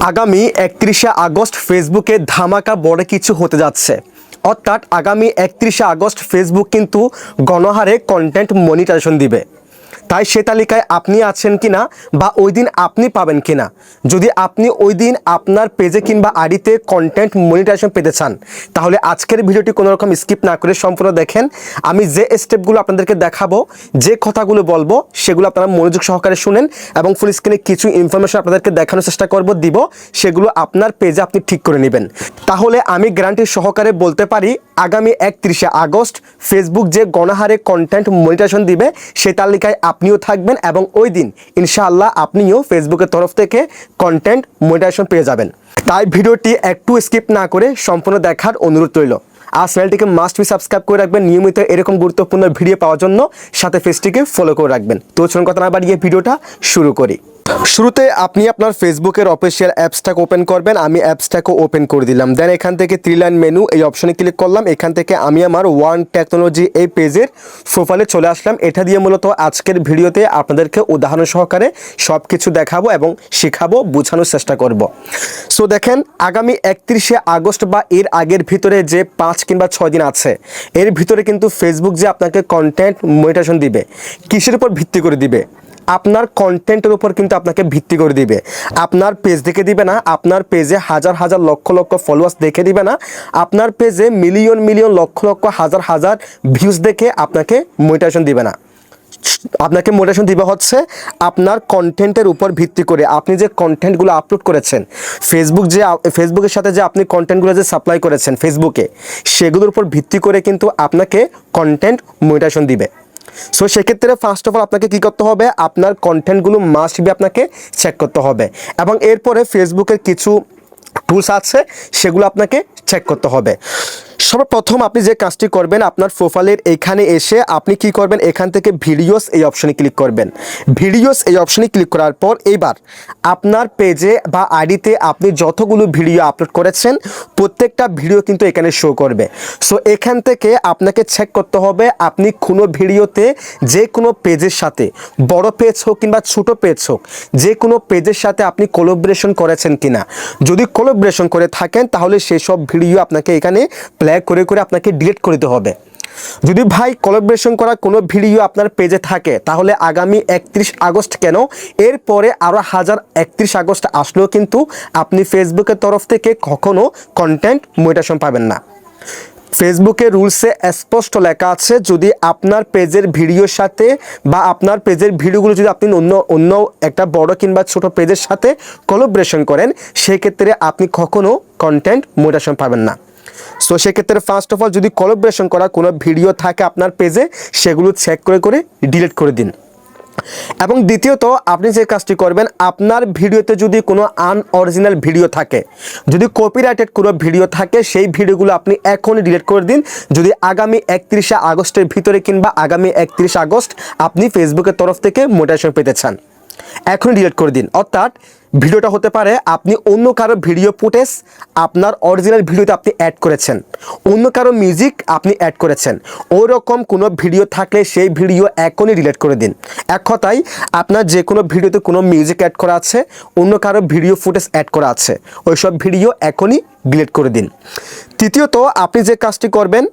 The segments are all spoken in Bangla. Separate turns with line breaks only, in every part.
আগামী একত্রিশে আগস্ট ফেসবুকে ধামাকা বড় কিছু হতে যাচ্ছে। অর্থাৎ আগামী একত্রিশে আগস্ট ফেসবুক কিন্তু গণহারে কন্টেন্ট মনিটাইজেশন দিবে। তাই সে তালিকায় আপনি আছেন কিনা বা ওই দিন আপনি পাবেন কিনা। যদি আপনি ওই দিন আপনার পেজে কিংবা আইডিতে কন্টেন্ট মনিটাইজেশন পেতে চান, তাহলে আজকের ভিডিওটি কোনো রকম স্কিপ না করে সম্পূর্ণ দেখেন। আমি যে স্টেপগুলো আপনাদেরকে দেখাবো, যে কথাগুলো বলব, সেগুলো আপনারা মনোযোগ সহকারে শুনেন এবং ফুল স্ক্রিনে কিছু ইনফরমেশন আপনাদেরকে দেখানোর চেষ্টা করব, দিব, সেগুলো আপনার পেজে আপনি ঠিক করে নেবেন। তাহলে আমি গ্যারান্টি সহকারে বলতে পারি আগামী একত্রিশে আগস্ট ফেসবুক যে গণহারে কন্টেন্ট মনিটাইজেশন দিবে, সে তালিকায় আপনিও থাকবেন এবং ওই দিন ইনশাআল্লাহ আপনিও ফেসবুকের তরফ থেকে কন্টেন্ট মনিটাইজেশন পেয়ে যাবেন। তাই ভিডিওটি একটু স্কিপ না করে সম্পূর্ণ দেখার অনুরোধ রইল। আর চ্যানেলটিকে মাস্ট বি সাবস্ক্রাইব করে রাখবেন, নিয়মিত এরকম গুরুত্বপূর্ণ ভিডিও পাওয়ার জন্য সাথে ফেসটিকে ফলো করে রাখবেন। তো চলুন কথা না বাড়িয়ে ভিডিওটা শুরু করি। শুরুতে আপনি আপনার ফেসবুকের অফিসিয়াল অ্যাপসটাকে ওপেন করবেন, আমি অ্যাপসটাকে ওপেন করে দিলাম। দেন এখান থেকে থ্রি লাইন মেনু এই অপশনে ক্লিক করলাম, এখান থেকে আমি আমার ওয়ান টেকনোলজি এই পেজের প্রোফাইলে চলে আসলাম। এটা দিয়ে মূলত আজকের ভিডিওতে আপনাদেরকে উদাহরণ সহকারে সব কিছু দেখাবো এবং শেখাবো, বোঝানোর চেষ্টা করব। সো দেখেন, আগামী একত্রিশে আগস্ট বা এর আগের ভিতরে যে পাঁচ কিংবা ছয় দিন আছে, এর ভিতরে কিন্তু ফেসবুক যে আপনাকে কন্টেন্ট মনিটেশন দিবে, কিসের উপর ভিত্তি করে দিবে? আপনার কন্টেন্টের উপর কিন্তু আপনাকে ভিত্তি করে দিবে। আপনার পেজ দেখে দিবে না, আপনার পেজে হাজার হাজার লক্ষ লক্ষ ফলোয়ার্স দেখে দিবে না, আপনার পেজে মিলিয়ন মিলিয়ন লক্ষ লক্ষ, হাজার হাজার ভিউজ দেখে আপনাকে মোটিভেশন দিবে না। আপনাকে মোটিভেশন দিবে হচ্ছে আপনার কন্টেন্টের উপর ভিত্তি করে। আপনি যে কন্টেন্টগুলো আপলোড করেছেন ফেসবুক যে ফেসবুকের সাথে যে আপনি কন্টেন্টগুলো যে সাপ্লাই করেছেন ফেসবুকে সেগুলোর উপর ভিত্তি করে কিন্তু আপনাকে কন্টেন্ট মোটিভেশন দিবে। সো সেক্ষেত্রে ফার্স্ট অফ অল আপনাকে কী করতে হবে? আপনার কন্টেন্টগুলো মাস্ট বি আপনাকে চেক করতে হবে। এবং এরপরে ফেসবুকের কিছু টুলস আছে, সেগুলো আপনাকে চেক করতে হবে। সর্বপ্রথম আপনি যে কাজটি করবেন, আপনার প্রোফাইলের এখানে এসে আপনি কি করবেন? এখান থেকে ভিডিওস এই অপশনে ক্লিক করবেন। ভিডিওস এই অপশনে ক্লিক করার পর এইবার আপনার পেজে বা আইডিতে আপনি যতগুলো ভিডিও আপলোড করেছেন, প্রত্যেকটা ভিডিও কিন্তু এখানে শো করবে। সো এখান থেকে আপনাকে চেক করতে হবে আপনি কোনো ভিডিওতে যে কোনো পেজের সাথে, বড় পেজ হোক কিংবা ছোট পেজ হোক যে কোনো পেজের সাথে আপনি কোলাবোরেশন করেছেন কিনা। যদি কোলাবোরেশন করে থাকেন, তাহলে সেসব ভিডিও আপনাকে এখানে প্লে করে করে আপনাকে ডিলিট করে দিতে হবে। যদি ভাই কোলাবোরেশন করা কোনো ভিডিও আপনার পেজে থাকে, তাহলে আগামী একত্রিশ আগস্ট কেন? এরপরে আরও হাজার একত্রিশ আগস্ট আসলেও কিন্তু আপনি ফেসবুকের তরফ থেকে কখনো কন্টেন্ট মোটিভেশন পাবেন না। ফেসবুকে রুলসে স্পষ্ট লেখা আছে, যদি আপনার পেজের ভিডিওর সাথে বা আপনার পেজের ভিডিওগুলো যদি আপনি অন্য অন্য একটা বড় কিংবা ছোট পেজের সাথে কোলাবোরেশন করেন, সেক্ষেত্রে আপনি কখনো কন্টেন্ট মোটিভেশন পাবেন না। সো সেক্ষেত্রে ফার্স্ট অফ অল যদি কোলাবোরেশন করা কোনো ভিডিও থাকে আপনার পেজে সেগুলো চেক করে করে ডিলিট করে দিন। এবং দ্বিতীয়ত, আপনি যে কাজটি করবেন, আপনার ভিডিওতে যদি কোনো আনঅরিজিনাল ভিডিও থাকে, যদি কপিরাইটেড কোনো ভিডিও থাকে, সেই ভিডিওগুলো আপনি এখনই ডিলিট করে দিন। যদি আগামী একত্রিশে আগস্টের ভিতরে কিংবা আগামী একত্রিশ আগস্ট আপনি ফেসবুকের তরফ থেকে মোটিভেশন পেতে চান, এখনই ডিলিট করে দিন। অর্থাৎ ভিডিওটা হতে পারে আপনি অন্য কারও ভিডিও ফুটেজ আপনার অরিজিনাল ভিডিওতে আপনি অ্যাড করেছেন। অন্য কারও মিউজিক আপনি অ্যাড করেছেন। ওই রকম কোনো ভিডিও থাকলে সেই ভিডিও এখনই রিলেট করে দিন। এক কথায়, আপনার যে কোনো ভিডিওতে কোনো মিউজিক অ্যাড করা আছে, অন্য কারও ভিডিও ফুটেজ অ্যাড করা আছে, ওইসব ভিডিও এখনই ডিলিট করে দিন। তৃতীয়ত, আপনি যে কাজটি করবেন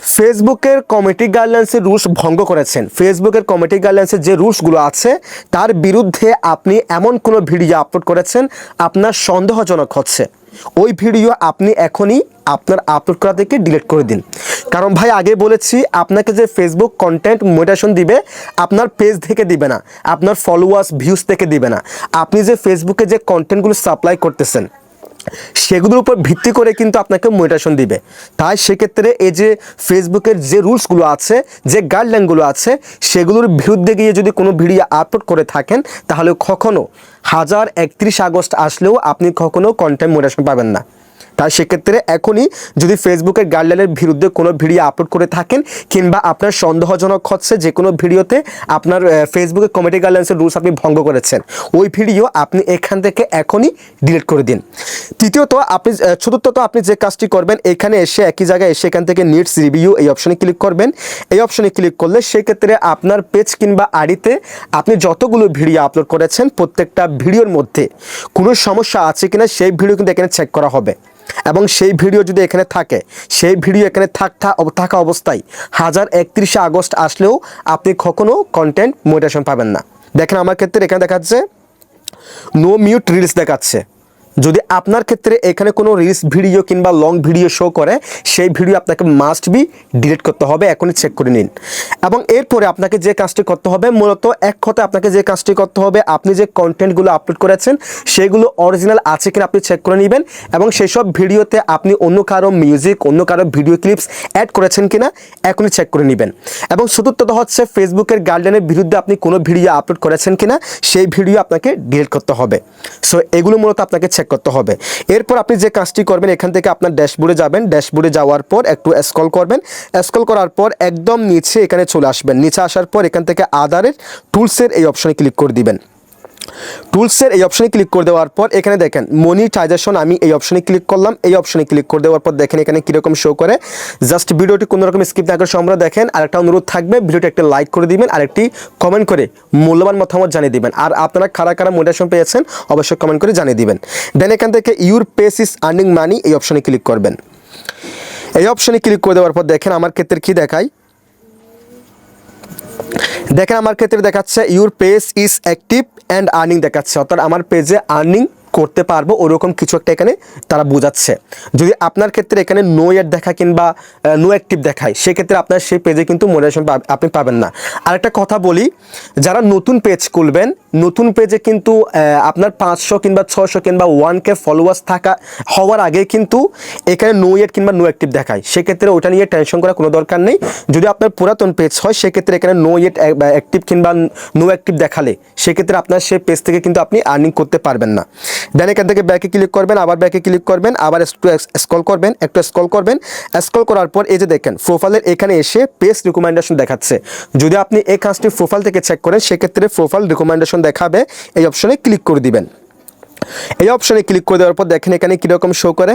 ফেসবুকের কমিটি গাইডলাইন্সের রুলস ভঙ্গ করেছেন। ফেসবুকের কমিটি গাইডলাইন্সের যে রুলসগুলো আছে, তার বিরুদ্ধে আপনি এমন কোনো ভিডিও আপলোড করেছেন, আপনার সন্দেহজনক হচ্ছে। ওই ভিডিও আপনি এখনই আপনার আপলোড করা থেকে ডিলিট করে দিন। কারণ ভাই, আগে বলেছি, আপনাকে যে ফেসবুক কন্টেন্ট মোটিভেশন দিবে, আপনার পেজ থেকে দিবে না, আপনার ফলোয়ার্স ভিউজ থেকে দিবে না। আপনি যে ফেসবুকে যে কন্টেন্টগুলো সাপ্লাই করতেছেন সেগুলোর উপর ভিত্তি করে কিন্তু আপনাকে মোটিভেশন দিবে। তাই সেক্ষেত্রে এই যে ফেসবুকের যে রুলসগুলো আছে, যে গাইডলাইনগুলো আছে, সেগুলোর বিরুদ্ধে গিয়ে যদি কোনো ভিডিও আপলোড করে থাকেন, তাহলে কখনো হাজার একত্রিশ আগস্ট আসলেও আপনি কখনো কন্টেন্ট মোটিভেশন পাবেন না। তাই সেক্ষেত্রে এখনই যদি ফেসবুকের গাইডলাইনের বিরুদ্ধে কোনো ভিডিও আপলোড করে থাকেন কিংবা আপনার সন্দেহজনক হচ্ছে যে কোনো ভিডিওতে আপনার ফেসবুকে কমিটি গাইডলাইন্সের রুলস আপনি ভঙ্গ করেছেন, ওই ভিডিও আপনি এখান থেকে এখনই ডিলিট করে দিন। তৃতীয়ত আপনি চতুর্থত আপনি যে কাজটি করবেন, এখানে এসে একই জায়গায় এসে এখান থেকে নিটস রিভিউ এই অপশনে ক্লিক করবেন। এই অপশনে ক্লিক করলে সেক্ষেত্রে আপনার পেজ কিংবা আড়িতে আপনি যতগুলো ভিডিও আপলোড করেছেন, প্রত্যেকটা ভিডিওর মধ্যে কোনো সমস্যা আছে কিনা সেই ভিডিও কিন্তু এখানে চেক করা হবে। এবং সেই ভিডিও যদি এখানে থাকে, সেই ভিডিও এখানে থাকা থাকা অবস্থায় হাজার একত্রিশে আগস্ট আসলেও আপনি কখনো কন্টেন্ট মোটিভেশন পাবেন না। দেখেন আমার ক্ষেত্রে এখানে দেখাচ্ছে নো মিউট রিলস দেখাচ্ছে। যদি আপনার ক্ষেত্রে এখানে কোনো রিলস ভিডিও কিংবা লং ভিডিও শো করে, সেই ভিডিও আপনাকে মাস্ট বি ডিলিট করতে হবে, এখনই চেক করে নিন। এবং এরপরে আপনাকে যে কাজটি করতে হবে, মূলত এক কথায় আপনাকে যে কাজটি করতে হবে, আপনি যে কন্টেন্টগুলো আপলোড করেছেন, সেগুলো অরিজিনাল আছে কিনা আপনি চেক করে নেবেন, এবং সেই সব ভিডিওতে আপনি অন্য কারও মিউজিক অন্য কারও ভিডিও ক্লিপস অ্যাড করেছেন কিনা, এখনই চেক করে নেবেন। এবং চতুর্থত হচ্ছে ফেসবুকের গার্ডেনের বিরুদ্ধে আপনি কোনো ভিডিও আপলোড করেছেন কিনা, সেই ভিডিও আপনাকে ডিলিট করতে হবে। সো এগুলো মূলত আপনাকে চেক করতে হবে। এরপর আপনি যে কাজটি করবেন, এখান থেকে আপনার ড্যাশবোর্ডে যাবেন। ড্যাশবোর্ডে যাওয়ার পর একটু স্কল করবেন। স্কল করার পর একদম নিচে এখানে চলে আসবেন। নিচে আসার পর এখান থেকে আদারের টুলসের এই অপশনে ক্লিক করে দিবেন। টুলসের এই অপশনে ক্লিক করে দেওয়ার পর এখানে দেখেন, মনিটাইজেশন আমি এই অপশনে ক্লিক করলাম। এই অপশনে ক্লিক করে দেওয়ার পর দেখেন এখানে কীরকম শো করে। জাস্ট ভিডিওটি কোনো রকম স্কিপ না করে সম্ভব দেখেন। আর একটা অনুরোধ থাকবে, ভিডিওটি একটা লাইক করে দিবেন আর একটি কমেন্ট করে মূল্যবান মতামত জানিয়ে দিবেন। আর আপনারা কারা কারা মোটিভেশন পেয়েছেন, অবশ্যই কমেন্ট করে জানিয়ে দিবেন। দেন এখান থেকে your page is earning money এই অপশনে ক্লিক করবেন। এই অপশনে ক্লিক করে দেওয়ার পর দেখেন আমার ক্ষেত্রে কী দেখায় দেখেন আমার ক্ষেত্রে দেখাচ্ছে your page is active and earning দেখাচ্ছে। অর্থাৎ আমার পেজে আর্নিং করতে পারব, ওরকম কিছু একটা এখানে তারা বোঝাচ্ছে। যদি আপনার ক্ষেত্রে এখানে নো এড দেখা কিংবা নো অ্যাক্টিভ দেখায়, সেক্ষেত্রে আপনার সেই পেজে কিন্তু মোটিভেশন আপনি পাবেন না। আর একটা কথা বলি, যারা নতুন পেজ খুলবেন, নতুন পেজে কিন্তু আপনার পাঁচশো কিংবা ছশো কিংবা ওয়ান কে ফলোয়ার্স থাকা, হওয়ার আগে কিন্তু এখানে নো এড কিংবা নো অ্যাক্টিভ দেখায়। সেক্ষেত্রে ওটা নিয়ে টেনশন করার কোনো দরকার নেই। যদি আপনার পুরাতন পেজ হয়, সেক্ষেত্রে এখানে নো এড অ্যাক্টিভ কিংবা নো অ্যাক্টিভ দেখালে, সেক্ষেত্রে আপনার সেই পেজ থেকে কিন্তু আপনি আর্নিং করতে পারবেন না। দেন এখান থেকে ব্যাকে ক্লিক করবেন, আবার ব্যাকে ক্লিক করবেন, আবার একটু স্কল করবেন, একটু স্কল করবেন। স্কল করার পর এই যে দেখেন প্রোফাইলের এখানে এসে পেজ রিকমেন্ডেশন দেখাচ্ছে। যদি আপনি এই কাজটি প্রোফাইল থেকে চেক করেন, সেক্ষেত্রে প্রোফাইল রিকমেন্ডেশন দেখাবে, এই অপশনে ক্লিক করে দিবেন। এই অপশনে ক্লিক করে দেওয়ার পর দেখেন এখানে কীরকম শো করে।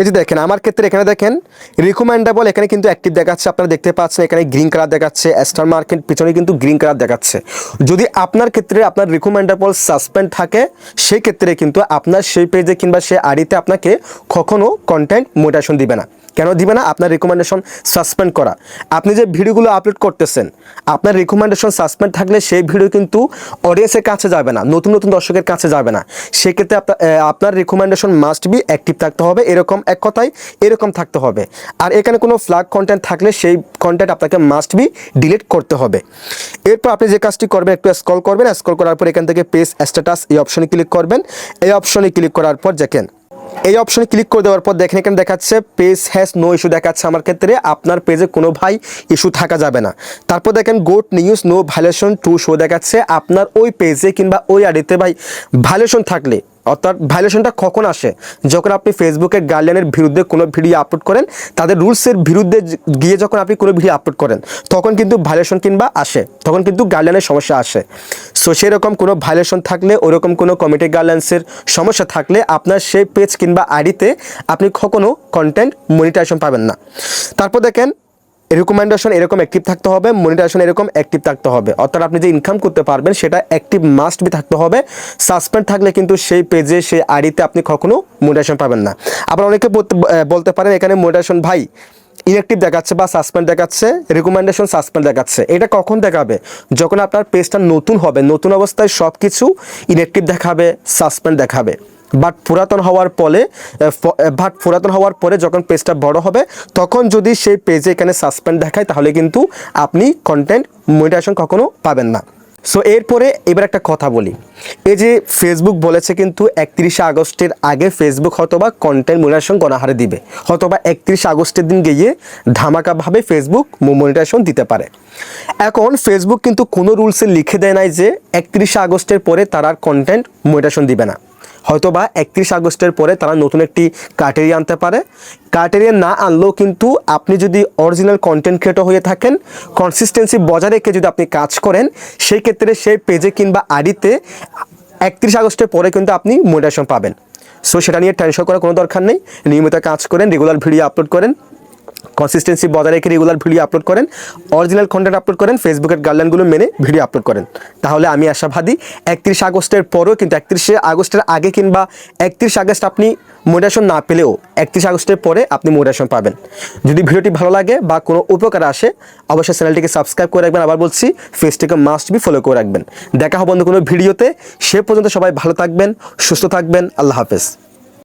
এই যে দেখেন, আমার ক্ষেত্রে এখানে দেখেন রিকমেন্ডেবল এখানে কিন্তু অ্যাক্টিভ দেখাচ্ছে, আপনারা দেখতে পাচ্ছেন, এখানে গ্রিন কালার দেখাচ্ছে স্টার মার্কেট পিছনে কিন্তু গ্রিন কালার দেখাচ্ছে। যদি আপনার ক্ষেত্রে আপনার রিকমেন্ডেবল সাসপেন্ড থাকে সেই ক্ষেত্রে কিন্তু আপনার সেই পেজে কিংবা সেই আড়িতে আপনাকে কখনো কন্টেন্ট মোটেশন দিবে না। কেন দিবে না? আপনার রেকমেন্ডেশন সাসপেন্ড করা। আপনি যে ভিডিওগুলো আপলোড করতেছেন, আপনার রিকমেন্ডেশন সাসপেন্ড থাকলে সেই ভিডিও কিন্তু অডিয়েন্সের কাছে যাবে না, নতুন নতুন দর্শকের কাছে যাবে না। সেক্ষেত্রে আপনার রিকমেন্ডেশন মাস্ট বি অ্যাক্টিভ থাকতে হবে, এরকম এক কথায় এরকম থাকতে হবে। আর এখানে কোনো ফ্ল্যাগ কন্টেন্ট থাকলে সেই কন্টেন্ট আপনাকে মাস্ট বি ডিলিট করতে হবে। এরপর আপনি যে কাজটি করবেন, একটু স্ক্রল করবেন স্ক্রল করার পর এখান থেকে পেজ স্ট্যাটাস এই অপশনে ক্লিক করবেন। এই অপশনে ক্লিক করার পর দেখেন এই অপশনে ক্লিক করে দেওয়ার পর দেখেন এখানে দেখাচ্ছে পেজ হ্যাজ নো ইস্যু দেখাচ্ছে আমার ক্ষেত্রে, আপনার পেজে কোনো ভাই ইস্যু থাকা যাবে না। তারপর দেখেন goat news no valuation to show দেখাচ্ছে, আপনার ওই পেজে কিংবা ওই আড়িতে ভাই ভ্যালুয়েশন থাকলে অর্থাৎ ভাইলেশনটা কখন আসে? যখন আপনি ফেসবুকের গার্ডিয়ানের বিরুদ্ধে কোনো ভিডিও আপলোড করেন, তাদের রুলসের বিরুদ্ধে গিয়ে যখন আপনি কোনো ভিডিও আপলোড করেন, তখন কিন্তু ভাইলেশন কিংবা আসে, তখন কিন্তু গার্ডিয়ানের সমস্যা আসে। সো সেরকম কোনো ভাইলেশন থাকলে, ওরকম কোনো কমিটি গার্ডিয়ান্সের সমস্যা থাকলে, আপনার সেই পেজ কিংবা আইডিতে আপনি কখনো কন্টেন্ট মনিটাইজেশন পাবেন না। তারপর দেখেন রিকমেন্ডেশন এরকম অ্যাক্টিভ থাকতে হবে মনিটাইজেশন এরকম অ্যাক্টিভ থাকতে হবে। অর্থাৎ আপনি যে ইনকাম করতে পারবেন, সেটা অ্যাক্টিভ মাস্ট বি থাকতে হবে। সাসপেন্ড থাকলে কিন্তু সেই পেজে সেই আইডিতে আপনি কখনো মনিটাইজেশন পাবেন না। আবার অনেকে বলতে- পারেন এখানে মনিটাইজেশন ভাই ইনঅ্যাক্টিভ দেখাচ্ছে বা সাসপেন্ড দেখাচ্ছে রিকমেন্ডেশন সাসপেন্ড দেখাচ্ছে। এটা কখন দেখাবে? যখন আপনার পেজটা নতুন হবে, নতুন অবস্থায় সব কিছু ইনঅ্যাক্টিভ দেখাবে সাসপেন্ড দেখাবে। বাট পুরাতন হওয়ার পরে বাট পুরাতন হওয়ার পরে যখন পেজটা বড় হবে, তখন যদি সেই পেজে এখানে সাসপেন্ড দেখায়, তাহলে কিন্তু আপনি কন্টেন্ট মনিটাইজেশন কখনো পাবেন না। সো এরপরে এবার একটা কথা বলি। এই যে ফেসবুক বলেছে কিন্তু একত্রিশে আগস্টের আগে ফেসবুক হয়তোবা কন্টেন্ট মনিটাইজেশন গণহারে দিবে। হয়তোবা একত্রিশে আগস্টের দিন গিয়ে ধামাকাভাবে ফেসবুক মনিটাইজেশন দিতে পারে। এখন ফেসবুক কিন্তু কোনো রুলসে লিখে দেয় নাই যে একত্রিশে আগস্টের পরে তারা কন্টেন্ট মনিটাইজেশন দিবে না। হয়তো বা একত্রিশ আগস্টের পরে তারা নতুন একটি ক্রাইটেরিয়া আনতে পারে। ক্রাইটেরিয়া না আনলেও কিন্তু আপনি যদি অরিজিনাল কন্টেন্ট ক্রিয়েটর হয়ে থাকেন কনসিস্টেন্সি বজায় রেখে যদি আপনি কাজ করেন সেই ক্ষেত্রে সেই পেজে কিংবা আড়িতে একত্রিশ আগস্টের পরে কিন্তু আপনি মোটিভেশন পাবেন। সো সেটা নিয়ে টেনশন করার কোনো দরকার নেই। নিয়মিত কাজ করেন রেগুলার ভিডিও আপলোড করেন। কনসিস্টেন্সি বজায় রেখে রেগুলার ভিডিও আপলোড করেন অরিজিনাল কন্টেন্ট আপলোড করেন ফেসবুকের গাইডলাইনগুলো মেনে ভিডিও আপলোড করেন। তাহলে আমি আশাবাদী, একত্রিশ আগস্টের পরেও কিন্তু একত্রিশে আগস্টের আগে কিংবা একত্রিশ আগস্ট আপনি মোটিভেশন না পেলেও একত্রিশ আগস্টের পরে আপনি মোটিভেশন পাবেন। যদি ভিডিওটি ভালো লাগে বা কোনো উপকার আসে, অবশ্যই চ্যানেলটিকে সাবস্ক্রাইব করে রাখবেন। আবার বলছি ফেসটিকে মাস্ট বি ফলো করে রাখবেন। দেখা হবে অন্য কোনো ভিডিওতে সে পর্যন্ত সবাই ভালো থাকবেন, সুস্থ থাকবেন। আল্লাহ হাফেজ।